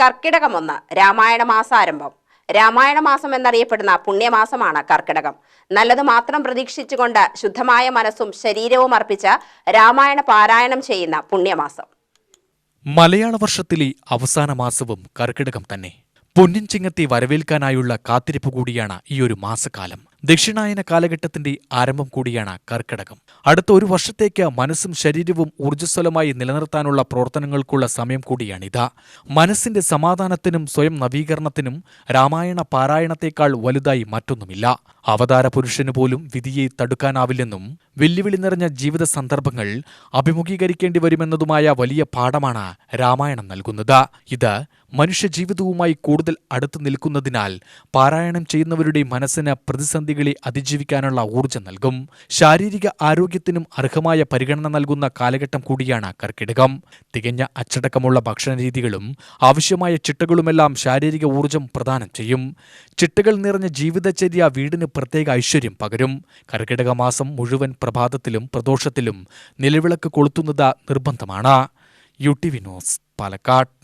കർക്കിടകമൊന്ന് രാമായണ മാസാരംഭം രാമായണ മാസം എന്നറിയപ്പെടുന്ന പുണ്യമാസമാണ് കർക്കിടകം. നല്ലത് മാത്രം പ്രതീക്ഷിച്ചുകൊണ്ട് ശുദ്ധമായ മനസ്സും ശരീരവും അർപ്പിച്ച രാമായണ പാരായണം ചെയ്യുന്ന പുണ്യമാസം. മലയാള വർഷത്തിലെ അവസാന മാസവും കർക്കിടകം തന്നെ. പൊന്നിൻ ചിങ്ങത്തെ വരവേൽക്കാനായുള്ള കാത്തിരിപ്പ് കൂടിയാണ് ഈ ഒരു മാസക്കാലം. ദക്ഷിണായന കാലഘട്ടത്തിന്റെ ആരംഭം കൂടിയാണ് കർക്കിടകം. അടുത്ത ഒരു വർഷത്തേക്ക് മനസ്സും ശരീരവും ഊർജസ്വലമായി നിലനിർത്താനുള്ള പ്രവർത്തനങ്ങൾക്കുള്ള സമയം കൂടിയാണിത്. മനസ്സിന്റെ സമാധാനത്തിനും സ്വയം നവീകരണത്തിനും രാമായണ പാരായണത്തേക്കാൾ വലുതായി മറ്റൊന്നുമില്ല. അവതാര പുരുഷന് പോലും വിധിയെ തടുക്കാനാവില്ലെന്നും വെല്ലുവിളി നിറഞ്ഞ ജീവിത സന്ദർഭങ്ങൾ അഭിമുഖീകരിക്കേണ്ടി വരുമെന്നതുമായ വലിയ പാഠമാണ് രാമായണം നൽകുന്നത്. ഇത് മനുഷ്യജീവിതവുമായി കൂടുതൽ അടുത്തു നിൽക്കുന്നതിനാൽ പാരായണം ചെയ്യുന്നവരുടെ മനസ്സിന് പ്രതിസന്ധികളെ അതിജീവിക്കാനുള്ള ഊർജം നൽകും. ശാരീരിക ആരോഗ്യത്തിനും അർഹമായ പരിഗണന നൽകുന്ന കാലഘട്ടം കൂടിയാണ് കർക്കിടകം. തികഞ്ഞ അച്ചടക്കമുള്ള ഭക്ഷണ രീതികളും ആവശ്യമായ ചിട്ടകളുമെല്ലാം ശാരീരിക ഊർജം പ്രദാനം ചെയ്യും. ചിട്ടകൾ നിറഞ്ഞ ജീവിതചര്യ വീടിന് പ്രത്യേക ഐശ്വര്യം പകരും. കർക്കിടക മാസം മുഴുവൻ പ്രഭാതത്തിലും പ്രദോഷത്തിലും നിലവിളക്ക് കൊളുത്തുന്നത് നിർബന്ധമാണ്. U T V news Palakkad.